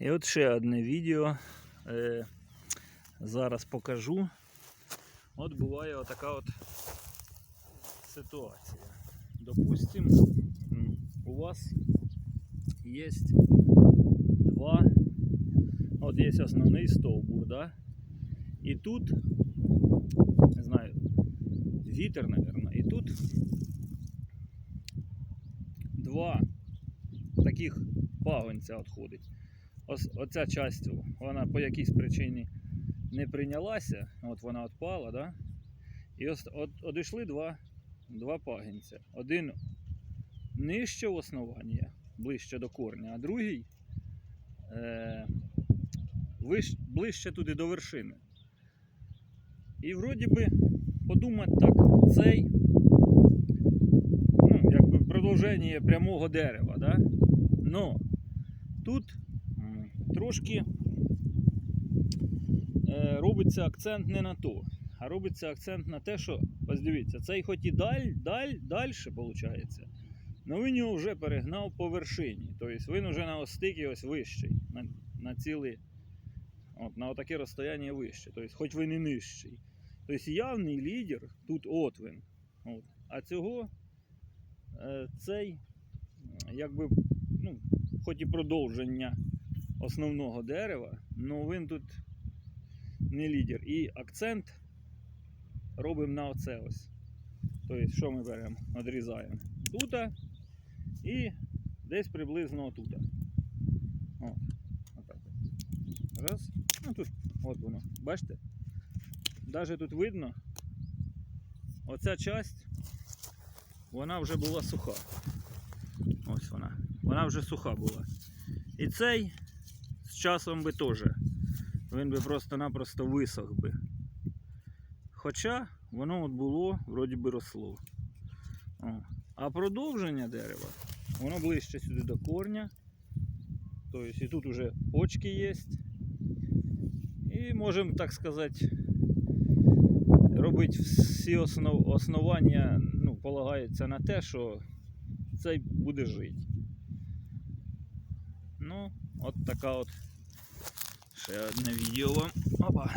І от ще одне відео. Е, зараз покажу. От буває отака от ситуація. Допустим, у вас є два, от є основний стовбур, да? І тут, не знаю, вітер, наверное, і тут два таких пагонця відходить. Ось, оця часть, вона по якійсь причині не прийнялася, от вона відпала, да? і ось одійшли два, два пагінця. Один нижче в основання, ближче до корня, а другий е, виш, ближче туди до вершини. І вроді би подумати так, цей ну, якби продовження прямого дерева, да? Но тут трошки е, робиться акцент не на то, а робиться акцент на те, що ось дивіться, цей хоч і даль, даль, далі виходить, але він його вже перегнав по вершині. Тобто він вже на остикі ось вищий, на, на цілий, от, на отаке розстояння вище. Тобто, хоч він і нижчий. Тобто явний лідер тут от він. От. А цього е, цей якби, ну, хоч і продовження основного дерева, але він тут не лідер. І акцент робимо на оце ось. Тобто, що ми беремо? Одрізаємо тут і десь приблизно отут. От. Отак. Раз. Ну тут, от воно. Бачите? Навіть тут видно, оця часть, вона вже була суха. Ось вона. Вона вже суха була. І цей з часом би теж. Він би просто-напросто висох би. Хоча воно от було, вроді би росло. О. А продовження дерева, воно ближче сюди до корня. Тобто і тут вже почки є. І можемо, так сказати, робити всі основ, основання, ну, полагаються на те, що цей буде жити. Ну, от така от ще одне відео вам. Опа.